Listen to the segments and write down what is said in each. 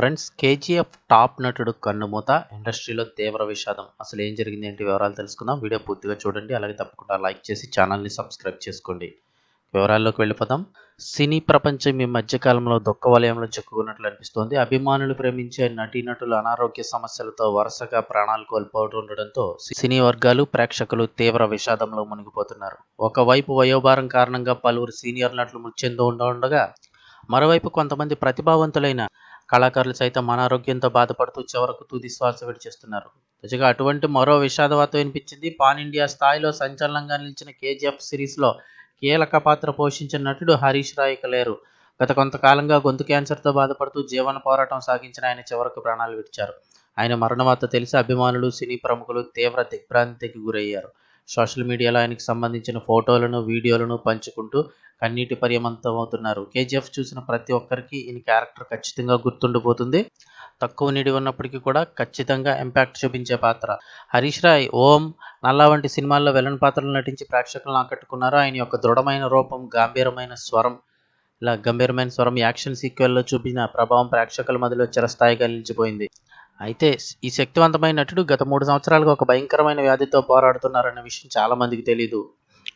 Friends KGF top నటుడు కన్నుమూత ఇండస్ట్రీలో తీవ్ర విషాదం. అసలు ఏం జరిగింది ఏంటి వివరాలు తెలుసుకుందాం. వీడియో పూర్తిగా చూడండి. అలాగే తప్పకుండా లైక్ చేసి ఛానల్ని సబ్స్క్రైబ్ చేసుకోండి. వివరాల్లోకి వెళ్ళిపోదాం. సినీ ప్రపంచం ఈ మధ్యకాలంలో దుఃఖ వలయంలో చిక్కుకున్నట్లు అనిపిస్తోంది. అభిమానులు ప్రేమించే నటీనటులు అనారోగ్య సమస్యలతో వరుసగా ప్రాణాలు కోల్పోతుండటంతో సినీ వర్గాలు ప్రేక్షకులు తీవ్ర విషాదంలో మునిగిపోతున్నారు. ఒకవైపు వయోభారం కారణంగా పలువురు సీనియర్ నటులు మృతి ఉండగా మరోవైపు కొంతమంది ప్రతిభావంతులైన కళాకారులు సైతం అనారోగ్యంతో బాధపడుతూ చివరకు తుది శ్వాస విడిచేస్తున్నారు. తాజాగా అటువంటి మరో విషాద వార్త వినిపించింది. పాన్ ఇండియా స్థాయిలో సంచలనంగా నిలిచిన కేజీఎఫ్ సిరీస్లో కీలక పాత్ర పోషించిన నటుడు హరీష్ రాయ్ లేరు. గత కొంతకాలంగా గొంతు క్యాన్సర్తో బాధపడుతూ జీవన పోరాటం సాగించిన ఆయన చివరకు ప్రాణాలు విడిచారు. ఆయన మరణ వార్త తెలిసి అభిమానులు సినీ ప్రముఖులు తీవ్ర దిగ్భ్రాంతికి గురయ్యారు. సోషల్ మీడియాలో ఆయనకు సంబంధించిన ఫోటోలను వీడియోలను పంచుకుంటూ కన్నీటి పర్యమంతమవుతున్నారు కేజీఎఫ్ చూసిన ప్రతి ఒక్కరికి ఈయన క్యారెక్టర్ ఖచ్చితంగా గుర్తుండిపోతుంది. తక్కువ నిడి ఉన్నప్పటికీ కూడా ఖచ్చితంగా ఇంపాక్ట్ చూపించే పాత్ర. హరీష్ రాయ్ ఓం నల్లా వంటి సినిమాల్లో వెలన్ పాత్రలు నటించి ప్రేక్షకులను ఆకట్టుకున్నారు. ఆయన యొక్క దృఢమైన రూపం గంభీరమైన స్వరం ఇలా గంభీరమైన స్వరం యాక్షన్ సీక్వెల్లో చూపిన ప్రభావం ప్రేక్షకుల మధ్యలో చిరస్థాయిగా నిలిచిపోయింది. అయితే ఈ శక్తివంతమైన నటుడు గత మూడు సంవత్సరాలుగా ఒక భయంకరమైన వ్యాధితో పోరాడుతున్నారన్న విషయం చాలామందికి తెలియదు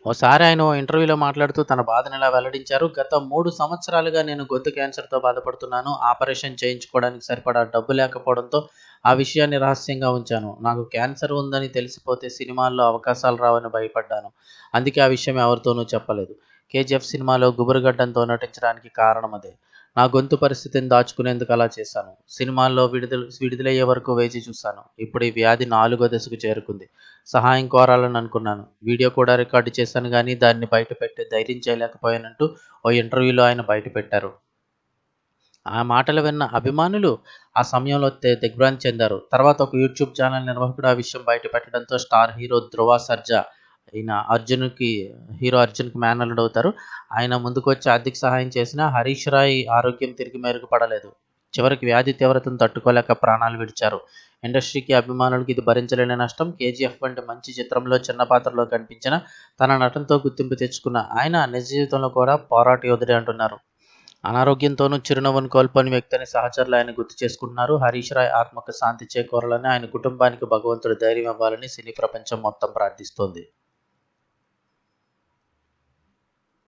ఓసారి ఆయన ఓ ఇంటర్వ్యూలో మాట్లాడుతూ తన బాధను ఇలా వెల్లడించారు గత మూడు సంవత్సరాలుగా నేను గొంతు క్యాన్సర్తో బాధపడుతున్నాను ఆపరేషన్ చేయించుకోవడానికి సరిపడా డబ్బు లేకపోవడంతో ఆ విషయాన్ని రహస్యంగా ఉంచాను. నాకు క్యాన్సర్ ఉందని తెలిసిపోతే సినిమాల్లో అవకాశాలు రావని భయపడ్డాను. అందుకే ఆ విషయం ఎవరితోనూ చెప్పలేదు. కేజీఎఫ్ సినిమాలో గుబురుగడ్డంతో నటించడానికి కారణం అదే. నా గొంతు పరిస్థితిని దాచుకునేందుకు అలా చేశాను. సినిమాల్లో విడుదల విడుదలయ్యే వరకు వేచి చూశాను. ఇప్పుడు ఈ వ్యాధి నాలుగో దశకు చేరుకుంది. సహాయం కోరాలని అనుకున్నాను. వీడియో కూడా రికార్డు చేశాను కానీ దాన్ని బయటపెట్టి ధైర్యం చేయలేకపోయానంటూ ఓ ఇంటర్వ్యూలో ఆయన బయట పెట్టారు. ఆ మాటలు విన్న అభిమానులు ఆ సమయంలో దిగ్భ్రాంతి చెందారు. తర్వాత ఒక యూట్యూబ్ ఛానల్ నిర్వాహకుడు ఆ విషయం బయటపెట్టడంతో స్టార్ హీరో ధ్రువ సర్జా ఈయన అర్జున్కి హీరో అర్జున్కి మేనల్లుడు అవుతారు. ఆయన ముందుకు వచ్చి ఆర్థిక సహాయం చేసిన హరీష్ రాయ్ ఆరోగ్యం తిరిగి మెరుగుపడలేదు చివరికి వ్యాధి తీవ్రతను తట్టుకోలేక ప్రాణాలు విడిచారు. ఇండస్ట్రీకి అభిమానులకి ఇది భరించలేని నష్టం. కేజీఎఫ్ వంటి మంచి చిత్రంలో చిన్న పాత్రలో కనిపించిన తన నటనతో గుర్తింపు తెచ్చుకున్న ఆయన నిజ జీవితంలో కూడా పోరాట యోధుడే అంటున్నారు. అనారోగ్యంతోనూ చిరునవ్వును కోల్పోని వ్యక్తిని సహచరులు ఆయన గుర్తు చేసుకుంటున్నారు. హరీష్ రాయ్ ఆత్మకు శాంతి చేకూరాలని ఆయన కుటుంబానికి భగవంతుడు ధైర్యం ఇవ్వాలని సినీ ప్రపంచం మొత్తం ప్రార్థిస్తోంది.